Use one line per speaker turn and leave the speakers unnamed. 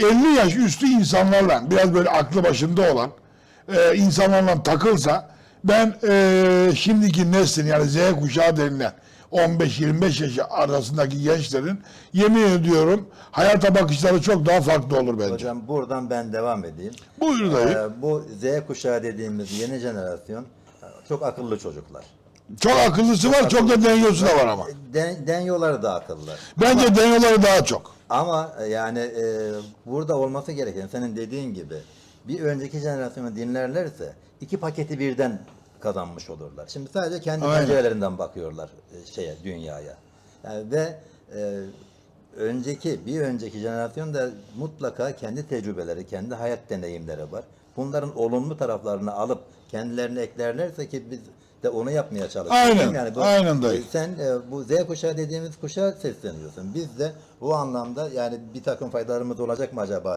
50 yaş üstü insanlarla biraz böyle aklı başında olan e, insanlarla takılsa ben e, şimdiki neslin yani Z kuşağı denilen 15-25 yaş arasındaki gençlerin yemin ediyorum hayata bakışları çok daha farklı olur bence.
Hocam buradan ben devam edeyim.
Buyur dayı.
Ee, bu Z kuşağı dediğimiz yeni jenerasyon e, çok akıllı çocuklar.
Çok akıllısı var, çok da dengesi de var ama.
Den, denyoları da akıllı.
Bence dengeleri daha çok.
Ama e, yani e, burada olması gereken senin dediğin gibi bir önceki jenerasyonu dinlerlerse iki paketi birden kazanmış olurlar. Şimdi sadece kendi pencerelerinden bakıyorlar e, şeye dünyaya. Yani ve e, önceki bir önceki jenerasyonda mutlaka kendi tecrübeleri, kendi hayat deneyimleri var. Bunların olumlu taraflarını alıp kendilerine eklerlerse ki biz de onu yapmaya çalışıyoruz.
Aynen, aynen dayı.
e, sen e, bu Z kuşağı dediğimiz kuşağa sesleniyorsun. Biz de bu anlamda yani bir takım faydalarımız olacak mı acaba